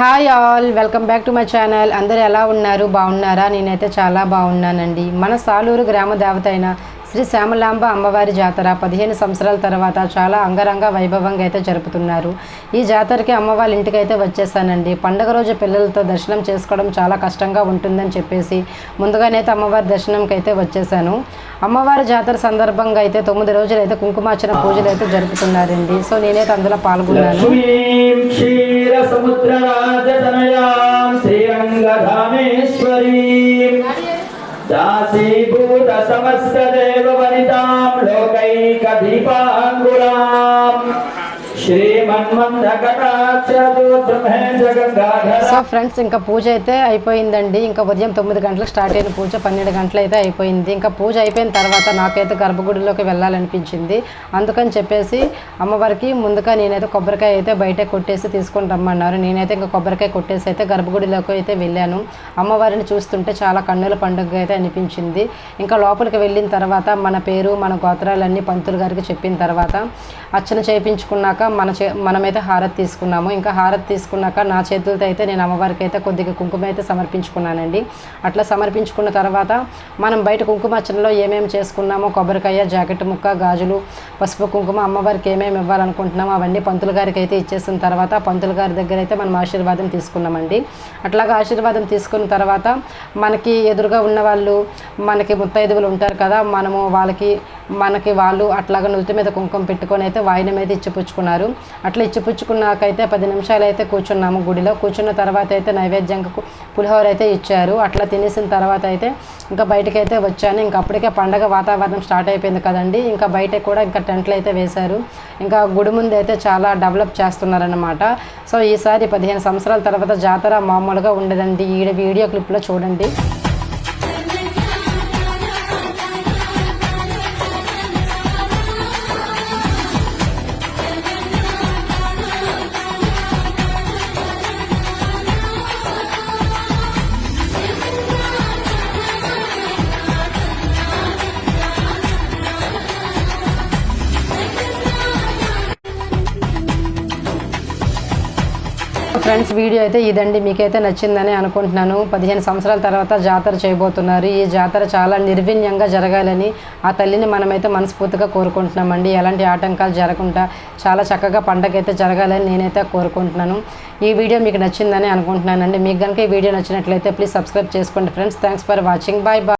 Hi all welcome back to my channel అందరు ఎలా ఉన్నారు? బాగున్నారా? నేనైతే చాలా బాగున్నానండి. మన సాలూరు గ్రామ దేవత అయిన శ్రీ శ్యామలాంబ అమ్మవారి జాతర పదిహేను సంవత్సరాల తర్వాత చాలా అంగరంగ వైభవంగా అయితే జరుపుతున్నారు. ఈ జాతరకి అమ్మవారి ఇంటికి అయితే వచ్చేసానండి. పండగ రోజు పిల్లలతో దర్శనం చేసుకోవడం చాలా కష్టంగా ఉంటుందని చెప్పేసి ముందుగానైతే అమ్మవారి దర్శనంకి అయితే వచ్చేసాను. అమ్మవారి జాతర సందర్భంగా అయితే తొమ్మిది రోజులు అయితే కుంకుమార్చన పూజలు అయితే జరుపుతున్నారండి సో నేనైతే అందులో పాల్గొన్నాను. లక్ష్మీం సో ఫ్రెండ్స్ ఇంకా పూజ అయితే అయిపోయిందండి. ఇంకా ఉదయం తొమ్మిది గంటలకు స్టార్ట్ అయిన పూజ పన్నెండు గంటలు అయితే అయిపోయింది. ఇంకా పూజ అయిపోయిన తర్వాత నాకైతే గర్భగుడిలోకి వెళ్ళాలనిపించింది. అందుకని చెప్పేసి అమ్మవారికి ముందుగా నేనైతే కొబ్బరికాయ అయితే బయట కొట్టేసి తీసుకొని రమ్మన్నారు. నేనైతే ఇంకా కొబ్బరికాయ కొట్టేసి అయితే గర్భగుడిలోకి అయితే వెళ్ళాను. అమ్మవారిని చూస్తుంటే చాలా కన్నుల పండుగ అయితే అనిపించింది. ఇంకా లోపలికి వెళ్ళిన తర్వాత మన పేరు మన గోత్రాలన్నీ పంతులు గారికి చెప్పిన తర్వాత అర్చన చేయించుకున్నాక మన చే మనమైతే హారతి తీసుకున్నాము. ఇంకా హారతి తీసుకున్నాక నా చేతులతో అయితే నేను అమ్మవారికి అయితే కొద్దిగా కుంకుమ అయితే సమర్పించుకున్నానండి. అట్లా సమర్పించుకున్న తర్వాత మనం బయట కుంకుమార్చనలో ఏమేమి చేసుకున్నామో కొబ్బరికాయ జాకెట్ ముక్క గాజులు పసుపు కుంకుమ అమ్మవారికి ఏమేమి ఇవ్వాలనుకుంటున్నామో అవన్నీ పంతులు గారికి అయితే ఇచ్చేసిన తర్వాత పంతులు గారి దగ్గర అయితే మనం ఆశీర్వాదం తీసుకున్నామండి. అట్లాగా ఆశీర్వాదం తీసుకున్న తర్వాత మనకి ఎదురుగా ఉన్న వాళ్ళు మనకి ముత్తైదువులు ఉంటారు కదా మనము వాళ్ళకి మనకి వాళ్ళు అట్లాగా నుదుటి మీద కుంకుమ పెట్టుకొని అయితే వాయినం అయితే ఇచ్చిపుచ్చుకున్నారు. అట్లా ఇచ్చిపుచ్చుకున్నాకైతే పది నిమిషాలు అయితే కూర్చున్నాము గుడిలో. కూర్చున్న తర్వాత అయితే నైవేద్యంకు పులిహోర అయితే ఇచ్చారు. అట్లా తినేసిన తర్వాత అయితే ఇంకా బయటకు అయితే వచ్చాను. ఇంకా అప్పటికే పండగ వాతావరణం స్టార్ట్ అయిపోయింది కదండి. ఇంకా బయట కూడా ఇంకా టెంట్లు అయితే వేశారు. ఇంకా గుడి ముందు అయితే చాలా డెవలప్ చేస్తున్నారన్నమాట. సో ఈసారి పదిహేను సంవత్సరాల తర్వాత జాతర మామూలుగా ఉండదండి. ఈ వీడియో క్లిప్లో చూడండి. ఫ్రెండ్స్ వీడియో అయితే ఇదండి. మీకైతే నచ్చిందని అనుకుంటున్నాను. పదిహేను సంవత్సరాల తర్వాత జాతర చేయబోతున్నారు. ఈ జాతర చాలా నిర్వీణ్యంగా జరగాలని ఆ తల్లిని మనమైతే మనస్ఫూర్తిగా కోరుకుంటున్నామండి. ఎలాంటి ఆటంకాలు జరగకుండా చాలా చక్కగా పండగ అయితే జరగాలని నేనైతే కోరుకుంటున్నాను. ఈ వీడియో మీకు నచ్చిందని అనుకుంటున్నానండి. మీకు కనుక ఈ వీడియో నచ్చినట్లయితే ప్లీజ్ సబ్స్క్రైబ్ చేసుకోండి friends. Thanks for watching. Bye bye.